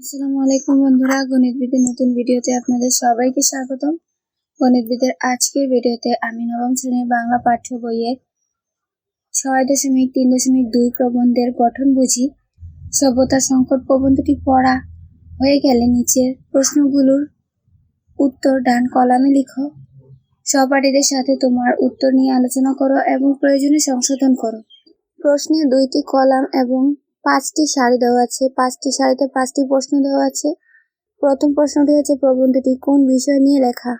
আসসালামু আলাইকুম বন্ধুরা, গণিতবিদের নতুন ভিডিওতে আপনাদের সবাইকে স্বাগতম। গণিতবিদের আজকের ভিডিওতে আমি নবম শ্রেণির বাংলা পাঠ্য বইয়ের ছয় দশমিক তিন দশমিক দুই প্রবন্ধের গঠন বুঝি। সভ্যতার সংকট প্রবন্ধটি পড়া হয়ে গেলে নিচের প্রশ্নগুলোর উত্তর ডান কলামে লিখো। সহপাঠীদের সাথে তোমার উত্তর নিয়ে আলোচনা করো এবং প্রয়োজনে সংশোধন করো। প্রশ্নে দুইটি কলাম এবং পাঁচটি সারি দেওয়া আছে। পাঁচটি সারিতে পাঁচটি প্রশ্ন দেওয়া আছে। প্রথম প্রশ্নটি হচ্ছে, প্রবন্ধটি কোন বিষয় নিয়ে লেখা?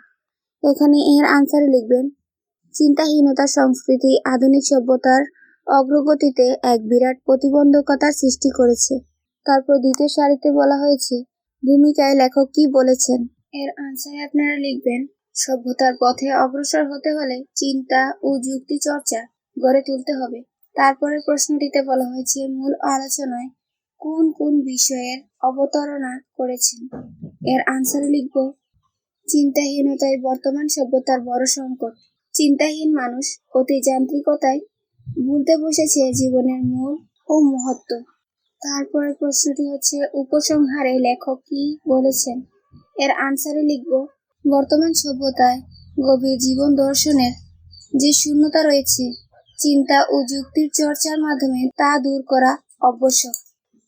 এখানে এর আনসারে লিখবেন, চিন্তাহীনতা সংস্কৃতি, আধুনিক সভ্যতার অগ্রগতিতে এক বিরাট প্রতিবন্ধকতার সৃষ্টি করেছে। তারপর দ্বিতীয় সারিতে বলা হয়েছে, ভূমিকায় লেখক কি বলেছেন? এর আনসারে আপনারা লিখবেন, সভ্যতার পথে অগ্রসর হতে হলে চিন্তা ও যুক্তি চর্চা গড়ে তুলতে হবে। তারপরে প্রশ্নটিতে বলা হয়েছে, মূল আলোচনায় কোন কোন বিষয়ের অবতারণা করেছেন? এর আনসারে লিখব চিন্তাহীনতাই বর্তমান সভ্যতার বড় সংকট। চিন্তাহীন মানুষ অতি যান্ত্রিকতায় ভুলতে বসেছে জীবনের মূল ও মহত্ব। তারপরে প্রশ্নটি হচ্ছে, উপসংহারে লেখক কি বলেছেন? এর আনসারে লিখব, বর্তমান সভ্যতায় গভীর জীবন দর্শনের যে শূন্যতা রয়েছে চিন্তা ও যুক্তির চর্চার মাধ্যমে তা দূর করা আবশ্যক।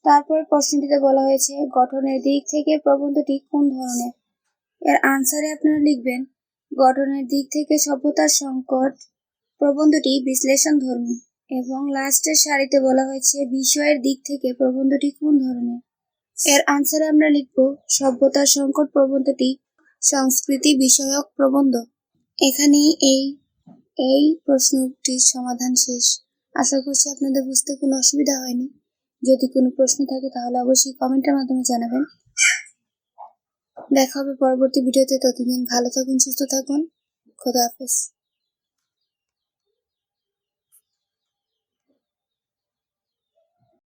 তারপর প্রশ্নটিতে বলা হয়েছে, গঠনের দিক থেকে প্রবন্ধটি কোন ধরনের? এর আনসারে আপনারা লিখবেন, গঠনের দিক থেকে সভ্যতার সংকট, প্রবন্ধটি বিশ্লেষণ ধর্মী, এবং লাস্টের সারিতে বলা হয়েছে, বিষয়ের দিক থেকে প্রবন্ধটি কোন ধরনের? এর আনসারে আমরা লিখব, সভ্যতার সংকট প্রবন্ধটি সংস্কৃতি বিষয়ক প্রবন্ধ। এখানেই এই এই প্রশ্নটির সমাধান শেষ। আশা করছি আপনাদের বুঝতে কোনো অসুবিধা হয়নি। যদি কোনো প্রশ্ন থাকে তাহলে অবশ্যই কমেন্টের মাধ্যমে জানাবেন। দেখা হবে পরবর্তী ভিডিওতে। ততদিন ভালো থাকুন, সুস্থ থাকুন। খোদা হাফেজ।